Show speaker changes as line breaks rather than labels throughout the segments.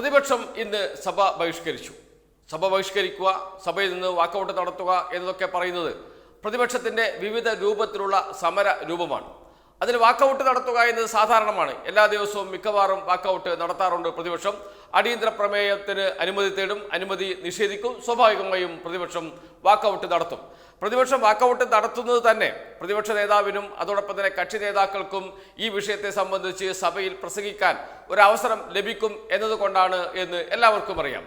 പ്രതിപക്ഷം ഇന്ന് സഭ ബഹിഷ്കരിച്ചു. സഭ ബഹിഷ്കരിക്കുക സഭയിൽ നിന്ന് വാക്കൗട്ട് നടത്തുക എന്നതൊക്കെ പറയുന്നത് പ്രതിപക്ഷത്തിന്റെ വിവിധ രൂപത്തിലുള്ള സമര രൂപമാണ്. അതിൽ വാക്കൗട്ട് നടത്തുക എന്നത് സാധാരണമാണ്. എല്ലാ ദിവസവും മിക്കവാറും വാക്കൗട്ട് നടത്താറുണ്ട് പ്രതിപക്ഷം. അടിയന്തര പ്രമേയത്തിന് അനുമതി തേടും അനുമതി നിഷേധിക്കും. സ്വാഭാവികമായും പ്രതിപക്ഷം വാക്കൗട്ട് നടത്തും. പ്രതിപക്ഷം വാക്കൗട്ട് നടത്തുന്നത് തന്നെ പ്രതിപക്ഷ നേതാവിനും അതോടൊപ്പം തന്നെ കക്ഷി നേതാക്കൾക്കും ഈ വിഷയത്തെ സംബന്ധിച്ച് സഭയിൽ പ്രസംഗിക്കാൻ ഒരവസരം ലഭിക്കും എന്നതുകൊണ്ടാണ് എന്ന് എല്ലാവർക്കും അറിയാം.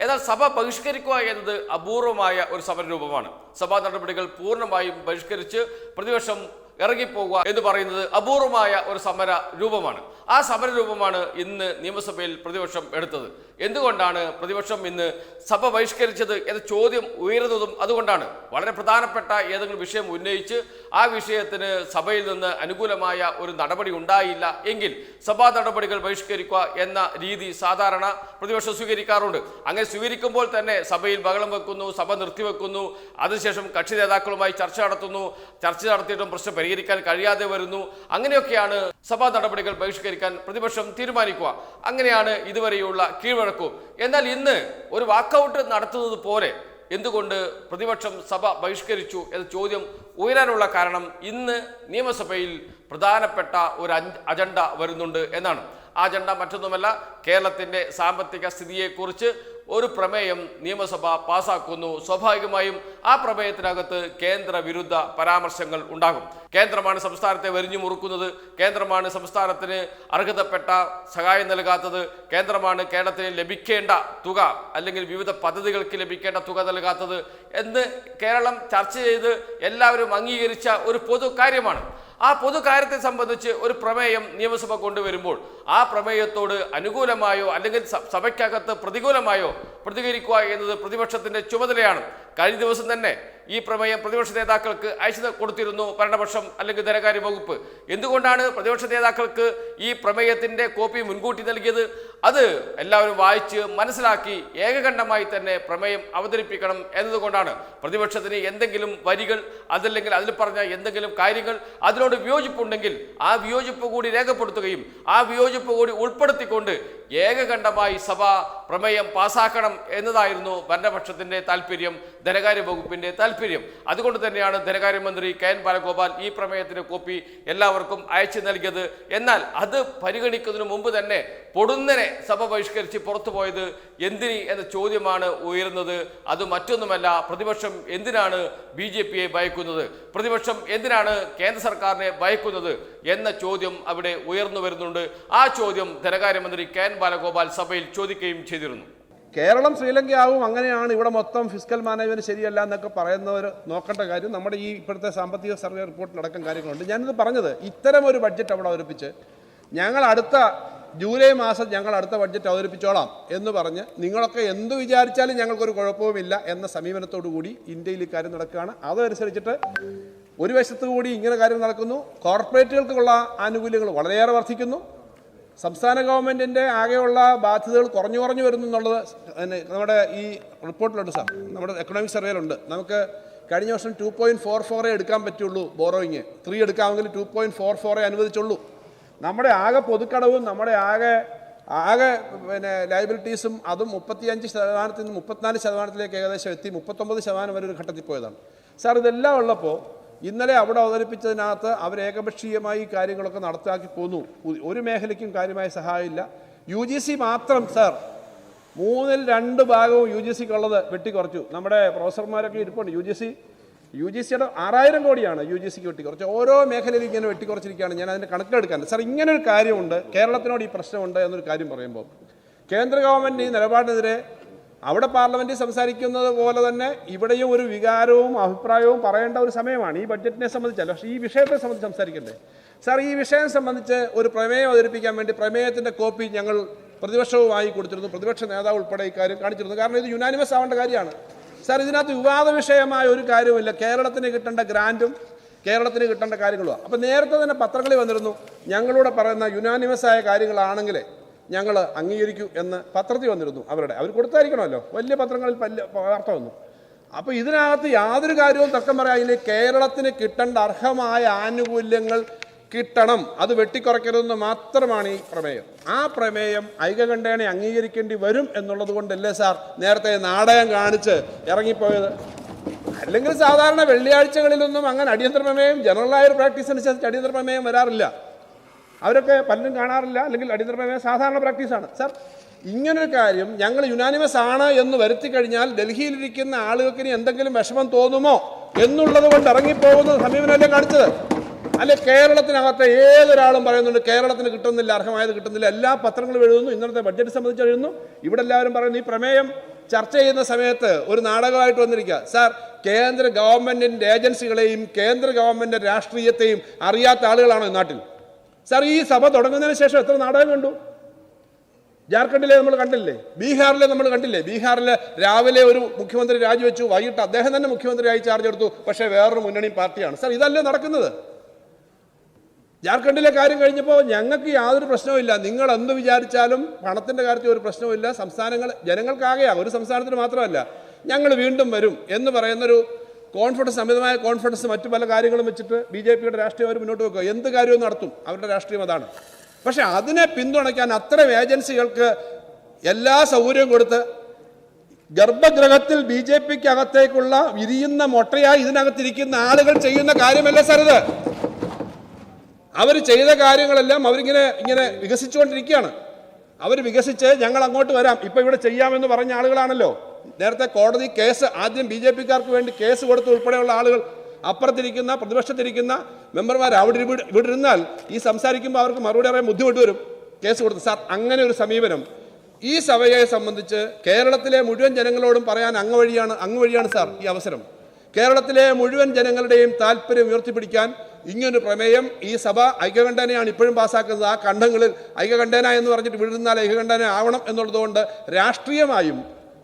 എന്നാൽ സഭ ബഹിഷ്കരിക്കുക എന്നത് അപൂർവമായ ഒരു സമരരൂപമാണ്. സഭാ നടപടികൾ പൂർണമായും ബഹിഷ്കരിച്ച് പ്രതിപക്ഷം ഇറങ്ങിപ്പോകുക എന്ന് പറയുന്നത് അപൂർവമായ ഒരു സമര രൂപമാണ്. ആ സമര രൂപമാണ് ഇന്ന് നിയമസഭയിൽ പ്രതിപക്ഷം എടുത്തത്. എന്തുകൊണ്ടാണ് പ്രതിപക്ഷം ഇന്ന് സഭ ബഹിഷ്കരിച്ചത് എന്ന ചോദ്യം ഉയരുന്നതും അതുകൊണ്ടാണ്? വളരെ പ്രധാനപ്പെട്ട ഏതെങ്കിലും വിഷയം ഉന്നയിച്ച് ആ വിഷയത്തിന് സഭയിൽ നിന്ന് അനുകൂലമായ ഒരു നടപടി ഉണ്ടായില്ല എങ്കിൽ സഭാ നടപടികൾ ബഹിഷ്കരിക്കുക എന്ന രീതി സാധാരണ പ്രതിപക്ഷം സ്വീകരിക്കാറുണ്ട്. അങ്ങനെ സ്വീകരിക്കുമ്പോൾ തന്നെ സഭയിൽ ബഹളം വെക്കുന്നു സഭ നിർത്തിവെക്കുന്നു അതിനുശേഷം കക്ഷി നേതാക്കളുമായി ചർച്ച നടത്തുന്നു ചർച്ച നടത്തിയിട്ടും പ്രശ്നം പരിഹരിക്കാൻ കഴിയാതെ വരുന്നു. അങ്ങനെയൊക്കെയാണ് സഭാ നടപടികൾ ബഹിഷ്കരിക്കാൻ പ്രതിപക്ഷം തീരുമാനിക്കുക. അങ്ങനെയാണ് ഇതുവരെയുള്ള കീഴ്വഴക്കവും എന്നാൽ ഇന്ന് ഒരു വാക്കൗട്ട് നടത്തുന്നത് പോലെ എന്തുകൊണ്ട് പ്രതിപക്ഷം സഭ ബഹിഷ്കരിച്ചു എന്ന ചോദ്യം ഉയരാനുള്ള കാരണം ഇന്ന് നിയമസഭയിൽ പ്രധാനപ്പെട്ട ഒരു അജണ്ട വരുന്നുണ്ട് എന്നാണ്. ആ അജണ്ട മറ്റൊന്നുമല്ല കേരളത്തിന്റെ സാമ്പത്തിക സ്ഥിതിയെക്കുറിച്ച് ഒരു പ്രമേയം നിയമസഭ പാസാക്കുന്നു. സ്വാഭാവികമായും ആ പ്രമേയത്തിനകത്ത് കേന്ദ്ര വിരുദ്ധ പരാമർശങ്ങൾ ഉണ്ടാകും. കേന്ദ്രമാണ് സംസ്ഥാനത്തെ വരിഞ്ഞു മുറുക്കുന്നത്. കേന്ദ്രമാണ് സംസ്ഥാനത്തിന് അർഹതപ്പെട്ട സഹായം നൽകാത്തത്. കേന്ദ്രമാണ് കേരളത്തിന് ലഭിക്കേണ്ട തുക അല്ലെങ്കിൽ വിവിധ പദ്ധതികൾക്ക് ലഭിക്കേണ്ട തുക നൽകാത്തത് എന്ന് കേരളം ചർച്ച ചെയ്ത് എല്ലാവരും അംഗീകരിച്ച ഒരു പൊതു കാര്യമാണ്. ആ പൊതു കാര്യത്തെ സംബന്ധിച്ച് ഒരു പ്രമേയം നിയമസഭ കൊണ്ടുവരുമ്പോൾ ആ പ്രമേയത്തോട് അനുകൂലമായോ അല്ലെങ്കിൽ സഭയ്ക്കകത്ത് പ്രതികൂലമായോ പ്രതികരിക്കുക എന്നത് പ്രതിപക്ഷത്തിന്റെ ചുമതലയാണ്. കഴിഞ്ഞ ദിവസം തന്നെ ഈ പ്രമേയം പ്രതിപക്ഷ നേതാക്കൾക്ക് അയച്ചു കൊടുത്തിരുന്നു ഭരണപക്ഷം അല്ലെങ്കിൽ ധനകാര്യ വകുപ്പ്. എന്തുകൊണ്ടാണ് പ്രതിപക്ഷ നേതാക്കൾക്ക് ഈ പ്രമേയത്തിന്റെ കോപ്പി മുൻകൂട്ടി നൽകിയത്? അത് എല്ലാവരും വായിച്ച് മനസ്സിലാക്കി ഏകകണ്ഠമായി തന്നെ പ്രമേയം അവതരിപ്പിക്കണം എന്നതുകൊണ്ടാണ്. പ്രതിപക്ഷത്തിന് എന്തെങ്കിലും വരികൾ അതല്ലെങ്കിൽ അതിൽ പറഞ്ഞ എന്തെങ്കിലും കാര്യങ്ങൾ അതിനോട് വിയോജിപ്പുണ്ടെങ്കിൽ ആ വിയോജിപ്പ് കൂടി രേഖപ്പെടുത്തുകയും ആ വിയോജിപ്പ് കൂടി ഉൾപ്പെടുത്തിക്കൊണ്ട് ഏകകണ്ഠമായി സഭ പ്രമേയം പാസാക്കണം എന്നതായിരുന്നു ഭരണപക്ഷത്തിന്റെ താല്പര്യം. ധനകാര്യ വകുപ്പിന്റെ താല്പര്യം അതുകൊണ്ട് തന്നെയാണ് ധനകാര്യമന്ത്രി കെ എൻ ബാലഗോപാൽ ഈ പ്രമേയത്തിന്റെ കോപ്പി എല്ലാവർക്കും അയച്ചു നൽകിയത്. എന്നാൽ അത് പരിഗണിക്കുന്നതിന് മുമ്പ് തന്നെ പൊടുന്നനെ സഭ ബഹിഷ്കരിച്ച് പുറത്തു പോയത് എന്തിന് എന്ന ചോദ്യമാണ് ഉയരുന്നത്. അത് മറ്റൊന്നുമല്ല പ്രതിപക്ഷം എന്തിനാണ് ബി ജെ പിയെ ഭയക്കുന്നത്? പ്രതിപക്ഷം എന്തിനാണ് കേന്ദ്ര സർക്കാരിനെ ഭയക്കുന്നത് എന്ന ചോദ്യം അവിടെ ഉയർന്നു വരുന്നുണ്ട്. ആ ചോദ്യം ധനകാര്യമന്ത്രി കെ എൻ ബാലഗോപാൽ സഭയിൽ ചോദിക്കുകയും ചെയ്തിരുന്നു.
കേരളം ശ്രീലങ്കയാവും അങ്ങനെയാണ് ഇവിടെ മൊത്തം ഫിസിക്കൽ മാനേജ്മെന്റ് ശരിയല്ല എന്നൊക്കെ പറയുന്നവർ നോക്കേണ്ട കാര്യം. നമ്മുടെ ഈ ഇപ്പോഴത്തെ സാമ്പത്തിക സർവേ റിപ്പോർട്ടിലടക്കം കാര്യങ്ങളുണ്ട്. ഞാനിത് പറഞ്ഞത് ഇത്തരം ഒരു ബഡ്ജറ്റ് അവിടെ അവതരിപ്പിച്ച് ഞങ്ങൾ അടുത്ത ജൂലൈ മാസം ഞങ്ങൾ അടുത്ത ബഡ്ജറ്റ് അവതരിപ്പിച്ചോളാം എന്ന് പറഞ്ഞ് നിങ്ങളൊക്കെ എന്ത് വിചാരിച്ചാലും ഞങ്ങൾക്കൊരു കുഴപ്പവുമില്ല എന്ന സമീപനത്തോടു കൂടി ഇന്ത്യയിൽ ഇക്കാര്യം കാര്യം നടക്കുകയാണ്. അതനുസരിച്ചിട്ട് ഒരു വശത്തു കൂടി ഇങ്ങനെ കാര്യം നടക്കുന്നു. കോർപ്പറേറ്റുകൾക്കുള്ള ആനുകൂല്യങ്ങൾ വളരെയേറെ വർദ്ധിക്കുന്നു. സംസ്ഥാന ഗവൺമെന്റിന്റെ ആകെയുള്ള ബാധ്യതകൾ കുറഞ്ഞു കുറഞ്ഞു വരുന്നു എന്നുള്ളത് നമ്മുടെ ഈ റിപ്പോർട്ടിലുണ്ട് സാർ. നമ്മുടെ എക്കണോമിക് സർവേയിലുണ്ട് നമുക്ക് കഴിഞ്ഞ വർഷം ടു പോയിന്റ് ഫോർ ഫോറേ എടുക്കാൻ പറ്റുള്ളൂ ബോറോയിങ് ത്രീ എടുക്കാമെങ്കിൽ ടു പോയിന്റ് ഫോർ ഫോറേ അനുവദിച്ചുള്ളൂ. നമ്മുടെ ആകെ പൊതുക്കടവും നമ്മുടെ ആകെ ആകെ പിന്നെ ലയബിലിറ്റീസും അതും മുപ്പത്തിയഞ്ച് ശതമാനത്തിൽ നിന്ന് മുപ്പത്തിനാല് ശതമാനത്തിലേക്ക് ഏകദേശം എത്തി. മുപ്പത്തൊമ്പത് ശതമാനം വരെ ഒരു ഘട്ടത്തിൽ പോയതാണ്. സാർ ഇതെല്ലാം ഉള്ളപ്പോൾ ഇന്നലെ അവിടെ അവതരിപ്പിച്ചതിനകത്ത് അവർ ഏകപക്ഷീയമായി കാര്യങ്ങളൊക്കെ നടത്താക്കി പോന്നു. ഒരു മേഖലയ്ക്കും കാര്യമായ സഹായമില്ല. യു ജി സി മാത്രം സർ മൂന്നിൽ രണ്ട് ഭാഗവും യു ജി സിക്ക് ഉള്ളത് വെട്ടിക്കുറച്ചു. നമ്മുടെ പ്രൊഫസർമാരൊക്കെ ഇരിപ്പുണ്ട്. U G C U G സിയുടെ ആറായിരം കോടിയാണ് യു ജി സിക്ക് വെട്ടിക്കുറച്ച് ഓരോ മേഖലയിലും ഇങ്ങനെ വെട്ടിക്കുറച്ചിരിക്കുകയാണ്. ഞാൻ അതിന്റെ കണക്കെടുക്കാൻ. സാർ ഇങ്ങനെ ഒരു കാര്യമുണ്ട്. കേരളത്തിനോട് ഈ പ്രശ്നമുണ്ട് എന്നൊരു കാര്യം പറയുമ്പോൾ കേന്ദ്ര ഗവൺമെന്റ് ഈ നിലപാടിനെതിരെ അവിടെ പാർലമെന്റിൽ സംസാരിക്കുന്നത് പോലെ തന്നെ ഇവിടെയും ഒരു വികാരവും അഭിപ്രായവും പറയേണ്ട ഒരു സമയമാണ് ഈ ബഡ്ജറ്റിനെ സംബന്ധിച്ചല്ല. പക്ഷേ ഈ വിഷയത്തെ സംബന്ധിച്ച് സംസാരിക്കണ്ടേ? സാർ ഈ വിഷയം സംബന്ധിച്ച് ഒരു പ്രമേയം അവതരിപ്പിക്കാൻ വേണ്ടി പ്രമേയത്തിന്റെ കോപ്പി ഞങ്ങൾ പ്രതിപക്ഷവുമായി കൊടുത്തിരുന്നു. പ്രതിപക്ഷ നേതാവ് ഉൾപ്പെടെ ഇക്കാര്യം കാണിച്ചിരുന്നു. കാരണം ഇത് യുനാനിമസ് ആവേണ്ട കാര്യമാണ്. സാർ ഇതിനകത്ത് വിവാദ വിഷയമായ ഒരു കാര്യവുമില്ല. കേരളത്തിന് കിട്ടേണ്ട ഗ്രാന്റും കേരളത്തിന് കിട്ടേണ്ട കാര്യങ്ങളുമാണ് അപ്പോൾ നേരത്തെ തന്നെ പത്രങ്ങളിൽ വന്നിരുന്നു. ഞങ്ങളൂടെ പറയുന്ന യുനാനിമസ് ആയ കാര്യങ്ങളാണെങ്കിലേ ഞങ്ങൾ അംഗീകരിക്കൂ എന്ന് പത്രത്തിൽ വന്നിരുന്നു അവരുടെ. അവർ കൊടുത്തായിരിക്കണമല്ലോ. വലിയ പത്രങ്ങളിൽ വലിയ വാർത്ത വന്നു. അപ്പോൾ ഇതിനകത്ത് യാതൊരു കാര്യവും തക്കം പറയാനില്ല. കേരളത്തിന് കിട്ടേണ്ട അർഹമായ ആനുകൂല്യങ്ങൾ കിട്ടണം. അത് വെട്ടിക്കുറയ്ക്കരുതെന്ന് മാത്രമാണ് ഈ പ്രമേയം. ആ പ്രമേയം ഐകകണ്ഠേനെ അംഗീകരിക്കേണ്ടി വരും എന്നുള്ളത് കൊണ്ടല്ലേ സാർ നേരത്തെ നാടകം കാണിച്ച് ഇറങ്ങിപ്പോയത്? അല്ലെങ്കിൽ സാധാരണ വെള്ളിയാഴ്ചകളിലൊന്നും അങ്ങനെ അടിയന്തര പ്രമേയം ജനറലായ പ്രാക്ടീസ് അനുസരിച്ച് അടിയന്തര പ്രമേയം വരാറില്ല. അവരൊക്കെ പലരും കാണാറില്ല അല്ലെങ്കിൽ അടിയന്തരമായ സാധാരണ പ്രാക്ടീസാണ് സാർ ഇങ്ങനൊരു കാര്യം ഞങ്ങൾ യുനാനിമസ് ആണ് എന്ന് വരുത്തി കഴിഞ്ഞാൽ ഡൽഹിയിലിരിക്കുന്ന ആളുകൾക്ക് ഇനി എന്തെങ്കിലും വിഷമം തോന്നുമോ എന്നുള്ളത് കൊണ്ട് ഇറങ്ങിപ്പോകുന്ന സമീപനമല്ലേ കാണിച്ചത്? അല്ലെ കേരളത്തിനകത്ത് ഏതൊരാളും പറയുന്നുണ്ട് കേരളത്തിന് കിട്ടുന്നില്ല അർഹമായത് കിട്ടുന്നില്ല എല്ലാ പത്രങ്ങളും എഴുതുന്നു ഇന്നത്തെ ബഡ്ജറ്റ് സംബന്ധിച്ച് എഴുതുന്നു. ഇവിടെ എല്ലാവരും പറയുന്നു ഈ പ്രമേയം ചർച്ച ചെയ്യുന്ന സമയത്ത് ഒരു നാടകമായിട്ട് വന്നിരിക്കുക. സാർ കേന്ദ്ര ഗവൺമെന്റിന്റെ ഏജൻസികളെയും കേന്ദ്ര ഗവൺമെന്റിന്റെ രാഷ്ട്രീയത്തെയും അറിയാത്ത ആളുകളാണോ ഈ നാട്ടിൽ? സാർ ഈ സഭ തുടങ്ങുന്നതിന് ശേഷം എത്ര നാടകം കണ്ടു? ജാർഖണ്ഡിലെ നമ്മൾ കണ്ടില്ലേ? ബീഹാറിലെ നമ്മൾ കണ്ടില്ലേ? ബീഹാറിലെ രാവിലെ ഒരു മുഖ്യമന്ത്രി രാജിവെച്ചു വൈകിട്ട് അദ്ദേഹം തന്നെ മുഖ്യമന്ത്രിയായി ചാർജ് എടുത്തു പക്ഷേ വേറൊരു മുന്നണി പാർട്ടിയാണ്. സാർ ഇതല്ലേ നടക്കുന്നത്? ജാർഖണ്ഡിലെ കാര്യം കഴിഞ്ഞപ്പോൾ ഞങ്ങൾക്ക് യാതൊരു പ്രശ്നവുമില്ല നിങ്ങൾ എന്ത് വിചാരിച്ചാലും പണത്തിന്റെ കാര്യത്തിൽ ഒരു പ്രശ്നവുമില്ല സംസ്ഥാനങ്ങൾ ജനങ്ങൾക്കാകെയാണ് ഒരു സംസ്ഥാനത്തിന് മാത്രമല്ല ഞങ്ങൾ വീണ്ടും വരും എന്ന് പറയുന്നൊരു കോൺഫിഡൻസ് അമിതമായ കോൺഫിഡൻസ് മറ്റു പല കാര്യങ്ങളും വെച്ചിട്ട് ബി ജെ പിയുടെ രാഷ്ട്രീയം അവർ മുന്നോട്ട് വെക്കുക. എന്ത് കാര്യവും നടത്തും. അവരുടെ രാഷ്ട്രീയം അതാണ്. പക്ഷെ അതിനെ പിന്തുണയ്ക്കാൻ അത്തരം ഏജൻസികൾക്ക് എല്ലാ സൗകര്യവും കൊടുത്ത് ഗർഭഗ്രഹത്തിൽ ബി ജെ പിക്ക് അകത്തേക്കുള്ള വിരിയുന്ന മൊട്ടയായി ഇതിനകത്തിരിക്കുന്ന ആളുകൾ ചെയ്യുന്ന കാര്യമല്ല സാർ ഇത്? അവർ ചെയ്ത കാര്യങ്ങളെല്ലാം അവരിങ്ങനെ ഇങ്ങനെ വികസിച്ചുകൊണ്ടിരിക്കുകയാണ്. അവർ വികസിച്ച് ഞങ്ങൾ അങ്ങോട്ട് വരാം. ഇപ്പൊ ഇവിടെ ചെയ്യാമെന്ന് പറഞ്ഞ ആളുകളാണല്ലോ. നേരത്തെ കോടതി കേസ് ആദ്യം ബി ജെ പിക്കാർക്ക് വേണ്ടി കേസ് കൊടുത്ത് ഉൾപ്പെടെയുള്ള ആളുകൾ അപ്പുറത്തിരിക്കുന്ന പ്രതിപക്ഷത്തിരിക്കുന്ന മെമ്പർമാർ അവിടെ ഇവിടെ ഇരുന്നാൽ ഈ സംസാരിക്കുമ്പോൾ അവർക്ക് മറുപടി പറയാൻ ബുദ്ധിമുട്ട് വരും. കേസ് കൊടുത്ത്. സാർ അങ്ങനെ ഒരു സമീപനം. ഈ സഭയെ സംബന്ധിച്ച് കേരളത്തിലെ മുഴുവൻ ജനങ്ങളോടും പറയാൻ അങ്ങ് വഴിയാണ് അങ്ങ് വഴിയാണ് സാർ ഈ അവസരം. കേരളത്തിലെ മുഴുവൻ ജനങ്ങളുടെയും താല്പര്യം ഉയർത്തിപ്പിടിക്കാൻ ഇങ്ങനൊരു പ്രമേയം ഈ സഭ ഐക്യകണ്ഠേനയാണ് ഇപ്പോഴും പാസ്സാക്കുന്നത് ആ കണ്ഠങ്ങളിൽ ഐക്യകണ്ഠേന എന്ന് പറഞ്ഞിട്ട് വിടുന്നാൽ ഐക്യകണ്ഠേന ആവണം എന്നുള്ളതുകൊണ്ട് രാഷ്ട്രീയമായും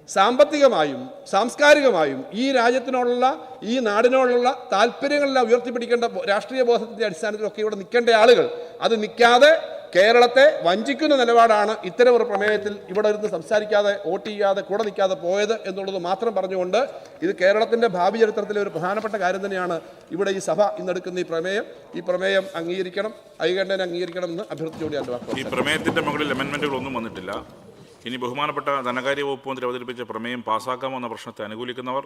സാമ്പത്തികമായും സാംസ്കാരികമായും ഈ രാജ്യത്തിനോടുള്ള ഈ നാടിനോടുള്ള താല്പര്യങ്ങളെല്ലാം ഉയർത്തിപ്പിടിക്കേണ്ട രാഷ്ട്രീയ ബോധത്തിന്റെ അടിസ്ഥാനത്തിലൊക്കെ ഇവിടെ നിൽക്കേണ്ട ആളുകൾ അത് നിൽക്കാതെ കേരളത്തെ വഞ്ചിക്കുന്ന നിലപാടാണ് ഇത്തരം ഒരു പ്രമേയത്തിൽ ഇവിടെ ഇരുന്ന് സംസാരിക്കാതെ വോട്ട് ചെയ്യാതെ കൂടെ നിൽക്കാതെ പോയത് എന്നുള്ളത് മാത്രം പറഞ്ഞുകൊണ്ട് ഇത് കേരളത്തിന്റെ ഭാവി ചരിത്രത്തിലെ ഒരു പ്രധാനപ്പെട്ട കാര്യം തന്നെയാണ് ഇവിടെ ഈ സഭ ഇന്നെടുക്കുന്ന ഈ പ്രമേയം. ഈ പ്രമേയം അംഗീകരിക്കണം ഐകണ്ഠനെ അംഗീകരിക്കണം എന്ന് അഭ്യർത്ഥിച്ചുകൊണ്ട് ഞാൻ
ഈ പ്രമേയത്തിന്റെ മുകളിൽ അമെൻമെന്റുകളൊന്നും വന്നിട്ടില്ല. ഇനി ബഹുമാനപ്പെട്ട ധനകാര്യ വകുപ്പ് മന്ത്രി അവതരിപ്പിച്ച പ്രമേയം പാസ്സാക്കാമോ എന്ന പ്രശ്നത്തെ അനുകൂലിക്കുന്നവർ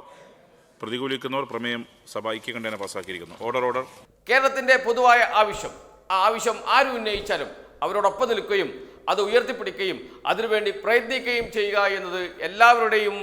പ്രതികൂലിക്കുന്നവർ പ്രമേയം സഭ ഐക്യകണ്ഠേന പാസ്സാക്കിയിരിക്കുന്നു. ഓർഡർ ഓർഡർ
കേരളത്തിന്റെ പൊതുവായ ആവശ്യം ആ ആവശ്യം ആരും ഉന്നയിച്ചാലും അവരോടൊപ്പം നിൽക്കുകയും അത് ഉയർത്തിപ്പിടിക്കുകയും അതിനുവേണ്ടി പ്രയത്നിക്കുകയും ചെയ്യുക എന്നത് എല്ലാവരുടെയും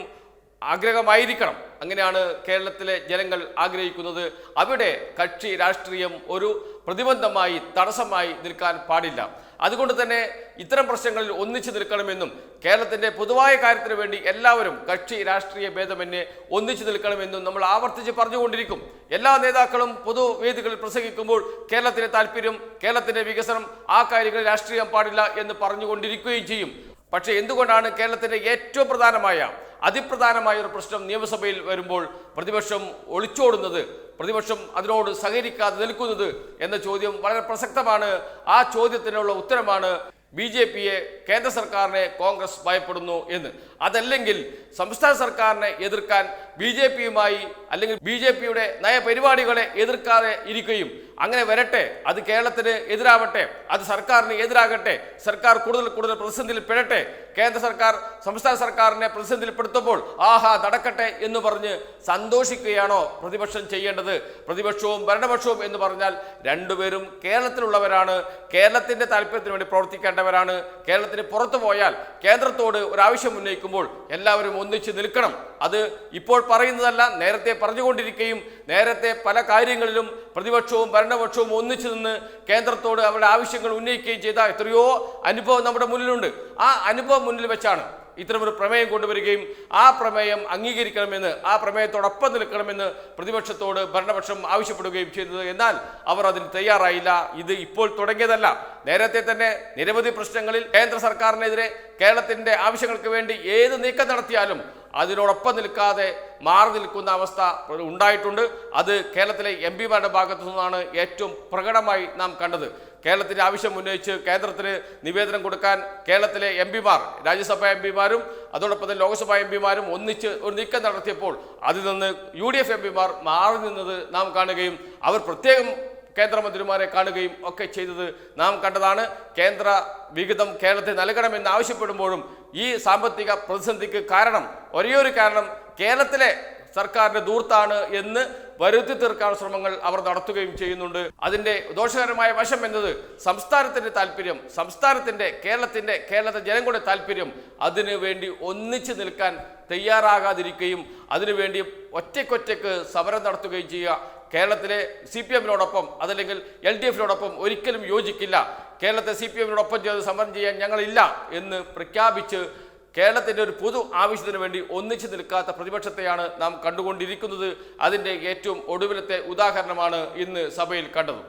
ആഗ്രഹമായിരിക്കണം. അങ്ങനെയാണ് കേരളത്തിലെ ജനങ്ങൾ ആഗ്രഹിക്കുന്നത്. അവിടെ കക്ഷി രാഷ്ട്രീയം ഒരു പ്രതിബന്ധമായി തടസ്സമായി നിൽക്കാൻ പാടില്ല. അതുകൊണ്ട് തന്നെ ഇത്തരം പ്രശ്നങ്ങളിൽ ഒന്നിച്ചു നിൽക്കണമെന്നും കേരളത്തിന്റെ പൊതുവായ കാര്യത്തിന് വേണ്ടി എല്ലാവരും കക്ഷി രാഷ്ട്രീയ ഭേദമന്യേ ഒന്നിച്ചു നിൽക്കണമെന്നും നമ്മൾ ആവർത്തിച്ച് പറഞ്ഞുകൊണ്ടിരിക്കും. എല്ലാ നേതാക്കളും പൊതുവേദികളിൽ പ്രസംഗിക്കുമ്പോൾ കേരളത്തിന്റെ താല്പര്യം കേരളത്തിന്റെ വികസനം ആ കാര്യങ്ങളിൽ രാഷ്ട്രീയം പാടില്ല എന്ന് പറഞ്ഞുകൊണ്ടിരിക്കുകയും ചെയ്യും. പക്ഷേ എന്തുകൊണ്ടാണ് കേരളത്തിന്റെ ഏറ്റവും പ്രധാനമായ അതിപ്രധാനമായ ഒരു പ്രശ്നം നിയമസഭയിൽ വരുമ്പോൾ പ്രതിപക്ഷം ഒളിച്ചോടുന്നത് പ്രതിപക്ഷം അതിനോട് സഹകരിക്കാതെ നിൽക്കുന്നത് എന്ന ചോദ്യം വളരെ പ്രസക്തമാണ്. ആ ചോദ്യത്തിനുള്ള ഉത്തരമാണ് ബി ജെ പിയെ കേന്ദ്ര സർക്കാരിനെ കോൺഗ്രസ് ഭയപ്പെടുന്നു എന്ന്. അതല്ലെങ്കിൽ സംസ്ഥാന സർക്കാരിനെ എതിർക്കാൻ ബി ജെ പിയുമായി അല്ലെങ്കിൽ ബി ജെ പിയുടെ നയപരിപാടികളെ എതിർക്കാതെ ഇരിക്കുകയും അങ്ങനെ വരട്ടെ അത് കേരളത്തിന് എതിരാവട്ടെ അത് സർക്കാരിന് എതിരാകട്ടെ സർക്കാർ കൂടുതൽ കൂടുതൽ പ്രതിസന്ധിയിൽ പെടട്ടെ കേന്ദ്ര സർക്കാർ സംസ്ഥാന സർക്കാരിനെ പ്രതിസന്ധിയിൽപ്പെടുത്തുമ്പോൾ ആഹാ നടക്കട്ടെ എന്ന് പറഞ്ഞ് സന്തോഷിക്കുകയാണോ പ്രതിപക്ഷം ചെയ്യേണ്ടത്? പ്രതിപക്ഷവും ഭരണപക്ഷവും എന്ന് പറഞ്ഞാൽ രണ്ടുപേരും കേരളത്തിലുള്ളവരാണ് കേരളത്തിന്റെ താല്പര്യത്തിന് വേണ്ടി പ്രവർത്തിക്കേണ്ടവരാണ്. കേരളത്തിന് പുറത്തു പോയാൽ കേന്ദ്രത്തോട് ഒരു ആവശ്യം ഉന്നയിക്കുമ്പോൾ എല്ലാവരും ഒന്നിച്ച് നിൽക്കണം. അത് ഇപ്പോൾ പറയുന്നതല്ല നേരത്തെ പറഞ്ഞുകൊണ്ടിരിക്കുകയും നേരത്തെ പല കാര്യങ്ങളിലും പ്രതിപക്ഷവും ഭരണപക്ഷവും ഒന്നിച്ചു നിന്ന് കേന്ദ്രത്തോട് അവരുടെ ആവശ്യങ്ങൾ ഉന്നയിക്കുകയും ചെയ്ത എത്രയോ അനുഭവം നമ്മുടെ മുന്നിലുണ്ട്. ആ അനുഭവം മുന്നിൽ വെച്ചാണ് ഇത്തരമൊരു പ്രമേയം കൊണ്ടുവരികയും ആ പ്രമേയം അംഗീകരിക്കണമെന്ന് ആ പ്രമേയത്തോടൊപ്പം നിൽക്കണമെന്ന് പ്രതിപക്ഷത്തോട് ഭരണപക്ഷം ആവശ്യപ്പെടുകയും ചെയ്തത്. എന്നാൽ അവർ അതിന് തയ്യാറായില്ല. ഇത് ഇപ്പോൾ തുടങ്ങിയതല്ല. നേരത്തെ തന്നെ നിരവധി പ്രശ്നങ്ങളിൽ കേന്ദ്ര സർക്കാരിനെതിരെ കേരളത്തിന്റെ ആവശ്യങ്ങൾക്ക് വേണ്ടി ഏത് നീക്കം നടത്തിയാലും അതിനോടൊപ്പം നിൽക്കാതെ മാറി നിൽക്കുന്ന അവസ്ഥ ഉണ്ടായിട്ടുണ്ട്. അത് കേരളത്തിലെ എം പിമാരുടെ ഭാഗത്തു നിന്നാണ് ഏറ്റവും പ്രകടമായി നാം കണ്ടത്. കേരളത്തിന്റെ ആവശ്യം ഉന്നയിച്ച് കേന്ദ്രത്തിന് നിവേദനം കൊടുക്കാൻ കേരളത്തിലെ എം പിമാർ രാജ്യസഭാ എം പിമാരും അതോടൊപ്പം തന്നെ ലോക്സഭാ എം പിമാരും ഒന്നിച്ച് ഒരു നീക്കം നടത്തിയപ്പോൾ അതിൽ നിന്ന് യു ഡി എഫ് എം പിമാർ മാറി നിന്നത് നാം കാണുകയും അവർ പ്രത്യേകം കേന്ദ്രമന്ത്രിമാരെ കാണുകയും ഒക്കെ ചെയ്തത് നാം കണ്ടതാണ്. കേന്ദ്ര വിഹിതം കേരളത്തിൽ നൽകണമെന്ന് ആവശ്യപ്പെടുമ്പോഴും ഈ സാമ്പത്തിക പ്രതിസന്ധിക്ക് കാരണം ഒരേയൊരു കാരണം കേരളത്തിലെ സർക്കാരിന്റെ ദൂർത്താണ് എന്ന് വരുത്തി തീർക്കാൻ ശ്രമങ്ങൾ അവർ നടത്തുകയും ചെയ്യുന്നുണ്ട്. അതിന്റെ ദോഷകരമായ വശം എന്നത് സംസ്ഥാനത്തിന്റെ താല്പര്യം സംസ്ഥാനത്തിന്റെ കേരളത്തിന്റെ കേരളത്തെ ജനങ്ങളുടെ താല്പര്യം അതിനു വേണ്ടി ഒന്നിച്ചു നിൽക്കാൻ തയ്യാറാകാതിരിക്കുകയും അതിനുവേണ്ടി ഒറ്റയ്ക്കൊറ്റയ്ക്ക് സമരം നടത്തുകയും ചെയ്യുക. കേരളത്തിലെ സി പി എമ്മിനോടൊപ്പം അതല്ലെങ്കിൽ എൽ ഡി എഫിനോടൊപ്പം ഒരിക്കലും യോജിക്കില്ല. കേരളത്തെ സി പി എമ്മിനോടൊപ്പം ചേർന്ന് സമരം ചെയ്യാൻ ഞങ്ങളില്ല എന്ന് പ്രഖ്യാപിച്ച് കേരളത്തിന്റെ ഒരു പൊതു ആവശ്യത്തിന് വേണ്ടി ഒന്നിച്ചു നിൽക്കാത്ത പ്രതിപക്ഷത്തെയാണ് നാം കണ്ടുകൊണ്ടിരിക്കുന്നത്. അതിന്റെ ഏറ്റവും ഒടുവിലത്തെ ഉദാഹരണമാണ് ഇന്ന് സഭയിൽ കണ്ടത്.